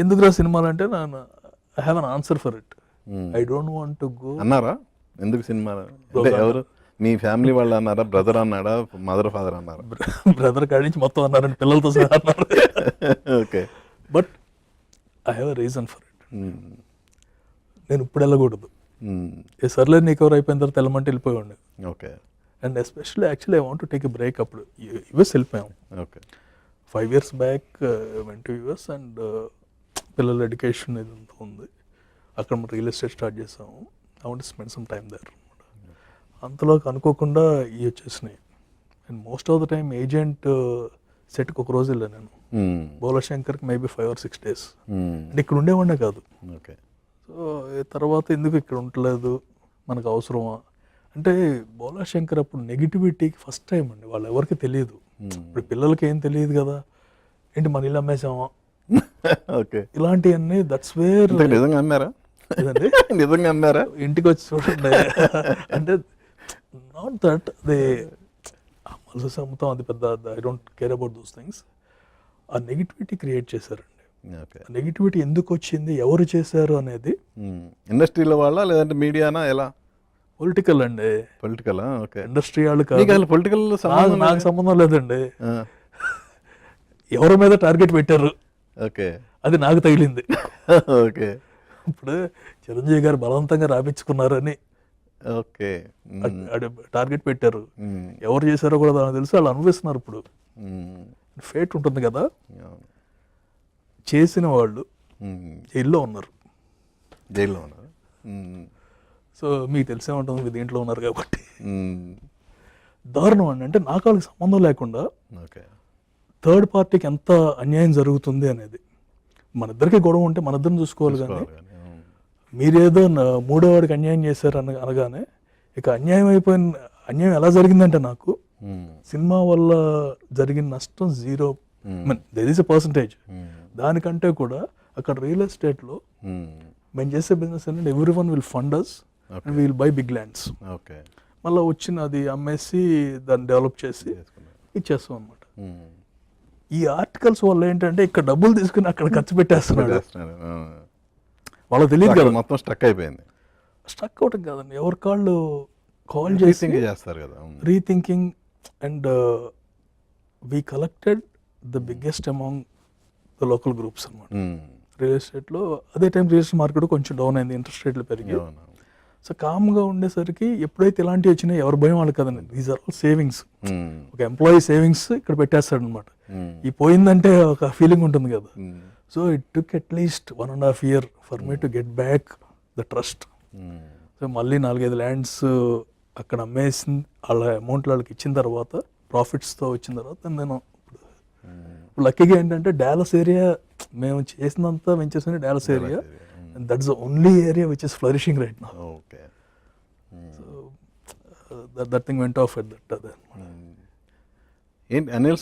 ఎందుకురా సినిమాలు అంటే నేను I have an answer for it. I don't want to go అన్నారా ఎందుకు సినిమా అంటే ఎవరు మీ ఫ్యామిలీ వాళ్ళు అన్నారా బ్రదర్ అన్నాడా మదర్ ఫాదర్ అన్నారా బ్రదర్ కాడి నుంచి మొత్తం అన్నారండి పిల్లలతో సహా అన్నారు okay but I have a reason for it. నేను ఇప్పుడు వెళ్ళకూడదు. ఏ సర్లే నీకు ఎవరు అయిపోయిన తర్వాత వెళ్ళమంటే వెళ్ళిపోయాడు okay and especially actually I want take a break అప్పుడు యుఎస్ వెళ్ళిపోయాం okay five years back went to US and uh, పిల్లల ఎడ్యుకేషన్ ఇదంతా ఉంది. అక్కడ మనం రియల్ ఎస్టేట్ స్టార్ట్ చేసాము. I want spend some time there అంతలో అనుకోకుండా ఇవి వచ్చేసినాయి. And most of the time agent సెట్కి ఒక రోజు వెళ్ళాను నేను. మ్మ్. Bhola శంకర్కి maybe five or six days. అంటే ఇక్కడ ఉండేవాడినే కాదు. ఓకే సో తర్వాత ఎందుకు ఇక్కడ ఉండలేదు? మనకు అవసరమా? అంటే బోలా శంకర్ అప్పుడు నెగిటివిటీకి ఫస్ట్ టైం అండి. వాళ్ళు ఎవరికి తెలియదు. మ్మ్. ఇప్పుడు పిల్లలకి ఏం తెలియదు కదా? ఏంటి మన ఇల్లు అమ్మేసామా ఓకే. ఇలాంటివన్నీ దట్స్ వేర్ నిజంగా అమ్మారా? నిజంగా అమ్మారా? ఇంటికి వచ్చి చూడండి. అంటే నాట్ దట్ దే మలస అమ్ముతాం అది పెద్ద I don't care about those things ఆ నెగిటివిటీ క్రియేట్ చేశారండి. నెగిటివిటీ ఎందుకు వచ్చింది ఎవరు చేశారు అనేది. ఇండస్ట్రీలో వాళ్ళ లేదంటే మీడియానా ఎలా? పొలిటికల్ అండి. Political okay. ఇండస్ట్రీ వాళ్ళు కాదు. పొలిటికల్ నాకు- సంబంధం లేదండి. ఎవరి మీద టార్గెట్ పెట్టారు? ఓకే అది నాకు తగిలింది ఓకే ఇప్పుడు చిరంజీవి గారు బలవంతంగా రాపించుకున్నారని ఓకే. టార్గెట్ పెట్టారు. ఎవరు చేశారో కూడా నాకు తెలుసు వాళ్ళు అనుభవిస్తున్నారు ఇప్పుడు. ఫేట్ ఉంటుంది కదా. చేసిన వాళ్ళు. జైల్లో ఉన్నారు జైల్లో ఉన్నారు. సో మీకు తెలిసే ఉంటుంది మీరు దీంట్లో ఉన్నారు కాబట్టి. దారుణం అండి అంటే నాకు వాళ్ళకి సంబంధం లేకుండా ఓకే థర్డ్ పార్టీకి ఎంత అన్యాయం జరుగుతుంది అనేది మన ఇద్దరికి గొడవ ఉంటే మన ఇద్దరిని చూసుకోవాలి కానీ. మీరేదో నా- మూడో వాడికి అన్యాయం చేశారు అన అనగానే ఇక అన్యాయం అయిపోయిన అన్యాయం ఎలా జరిగిందంటే నాకు. సినిమా వల్ల జరిగిన నష్టం zero. There is a percentage. దానికంటే కూడా అక్కడ రియల్ ఎస్టేట్లో మ్మ్. చేసే బిజినెస్ ఏంటంటే every one will fund us and will buy big lands okay మళ్ళీ వచ్చిన అది అమ్మేసి దాన్ని డెవలప్ చేసి. ఇచ్చేస్తాం అనమాట. ఈ ఆర్టికల్స్ వల్ల ఏంటంటే ఇక్కడ డబ్బులు తీసుకుని అక్కడ ఖర్చు పెట్టేస్తున్నాడు. వాళ్ళకి తెలియదు కదా. మొత్తం స్టక్ అయిపోయింది. స్టక్ అవటం కాదండి. ఎవరి కాళ్ళు కాల్ చేసి చేస్తారు కదా. Rethinking and we collected the biggest among the local groups అనమాట. రియల్ ఎస్టేట్లో అదే టైం రియల్ ఎస్టేట్ మార్కెట్ కొంచెం డౌన్ అయింది. ఇంట్రెస్ట్ రేట్లు పెరిగి అవును. సో కామ్గా ఉండేసరికి ఎప్పుడైతే ఇలాంటివి వచ్చినాయి ఎవరు భయం వాళ్ళు కదండి దీస్ ఆర్ ఆల్ సేవింగ్స్. ఒక ఎంప్లాయీ సేవింగ్స్ ఇక్కడ పెట్టేస్తాడు అనమాట మ్మ్. ఈ పోయిందంటే ఒక ఫీలింగ్ ఉంటుంది కదా. So it took at least one and half year for me to get back the trust. So మళ్ళీ నాలుగైదు ల్యాండ్స్ అక్కడ అమ్మేసి వాళ్ళ అమౌంట్ వాళ్ళకి ఇచ్చిన తర్వాత ప్రాఫిట్స్తో వచ్చిన తర్వాత నేను ఇప్పుడు లక్కీగా ఏంటంటే డాలస్ ఏరియా మేము చేసినంత వెంచేసిన Dallas area Hmm. and that's the only area which is flourishing right now. Okay. Mm. So uh, that, that thing went off at that. that. Mm. In NL